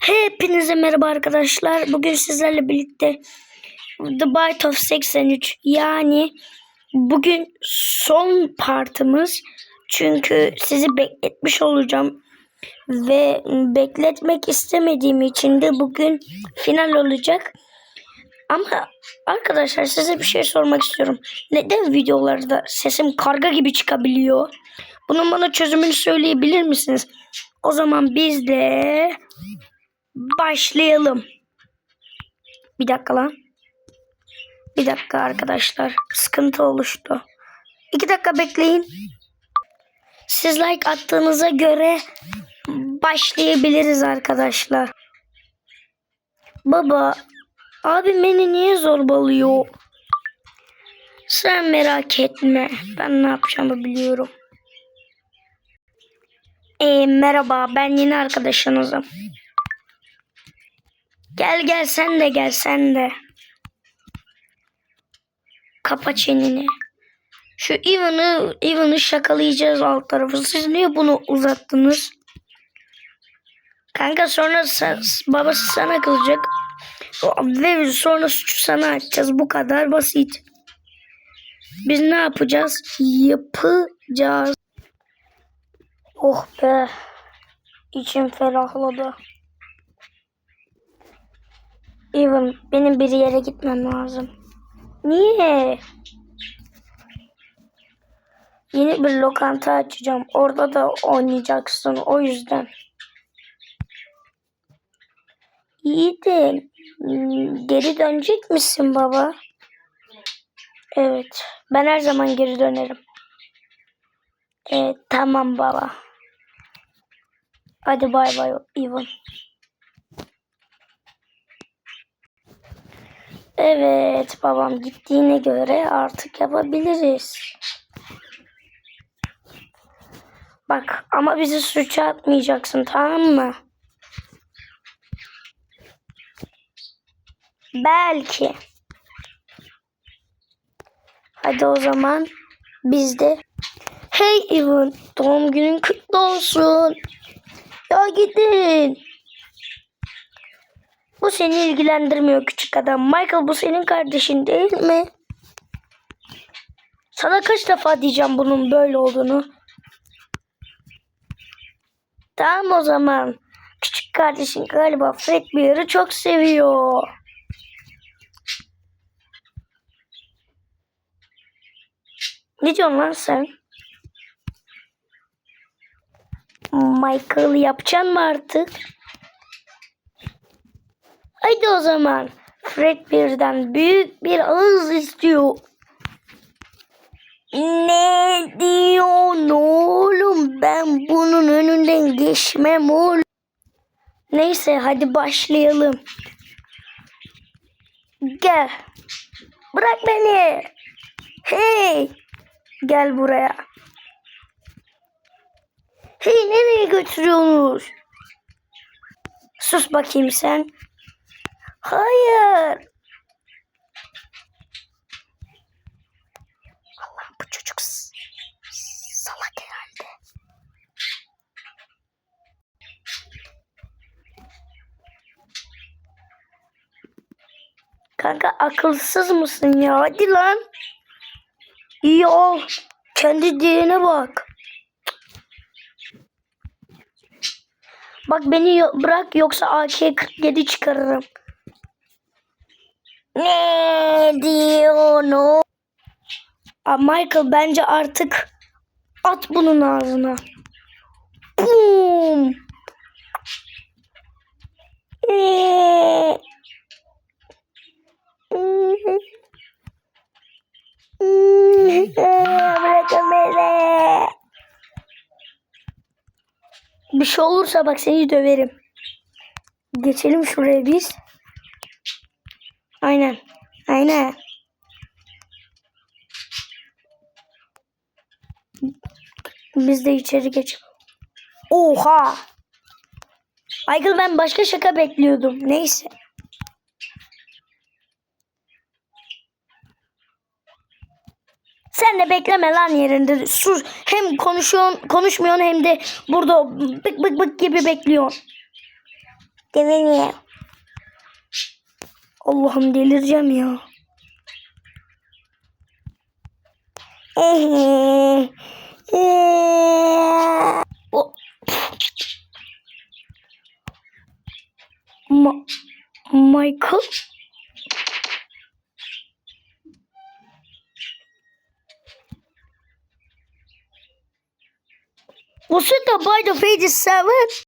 Hepinize merhaba arkadaşlar. Bugün sizlerle birlikte The Bite of 83 yani bugün son partımız. Çünkü sizi bekletmiş olacağım. Ve bekletmek istemediğim için de bugün final olacak. Ama arkadaşlar size bir şey sormak istiyorum. Neden videolarda sesim karga gibi çıkabiliyor? Bunun bana çözümünü söyleyebilir misiniz? O zaman biz de başlayalım. Bir dakika lan. Bir dakika arkadaşlar. Sıkıntı oluştu. İki dakika bekleyin. Siz like attığınıza göre başlayabiliriz arkadaşlar. Baba, abi beni niye zorbalıyor? Sen merak etme. Ben ne yapacağımı biliyorum. Ee, merhaba, ben yeni arkadaşınızım. Gel gel sen de gel sen de. Kapa çeneni. Şu Evan'ı Evan'ı şakalayacağız alt tarafı. Siz niye bunu uzattınız? Kanka sonra sen, babası sana kılacak. Ve sonra suçu sana açacağız. Bu kadar basit. Biz ne yapacağız? Yapacağız. Oh be. İçim ferahladı. Evan benim bir yere gitmem lazım. Niye? Yeni bir lokanta açacağım. Orada da oynayacaksın. O yüzden. İyi de hmm, geri dönecek misin baba? Evet. Ben her zaman geri dönerim. Evet, tamam baba. Hadi bay bay Ivan. Evet babam gittiğine göre artık yapabiliriz. Bak ama bizi suça atmayacaksın tamam mı? Belki. Hadi o zaman biz de Hey Ivan doğum günün kutlu olsun. Ya gidin. Bu seni ilgilendirmiyor küçük adam. Michael bu senin kardeşin değil mi? Sana kaç defa diyeceğim bunun böyle olduğunu. Tamam o zaman. Küçük kardeşin galiba Fred Bear'ı çok seviyor. Ne diyorsun lan sen? Michael yapacaksın mı artık? Haydi o zaman. Fred birden büyük bir ağız istiyor. Ne diyorsun oğlum? Ben bunun önünden geçmem oğlum. Neyse hadi başlayalım. Gel. Bırak beni. Hey. Gel buraya. Hey nereye götürüyorsunuz? Sus bakayım sen. Hayır. Allah'ım bu çocuk salak herhalde. Kanka akılsız mısın ya? Hadi lan. İyi ol. Kendi diline bak. Bak beni yo- bırak yoksa AK-47 çıkarırım. Ne diyorsun o? Aa, Michael bence artık at bunun ağzına. Boom. Bırakın beni. Bir şey olursa bak seni döverim. Geçelim şuraya biz. Aynen. Aynen. Biz de içeri geç. Oha. Michael ben başka şaka bekliyordum. Neyse. Sen de bekleme lan yerinde. Sus. Hem konuşuyorsun, konuşmuyorsun hem de burada bık bık bık gibi bekliyorsun. Demeniye. Allah'ım delireceğim ya. Ma- Michael? Was it the bite of 87?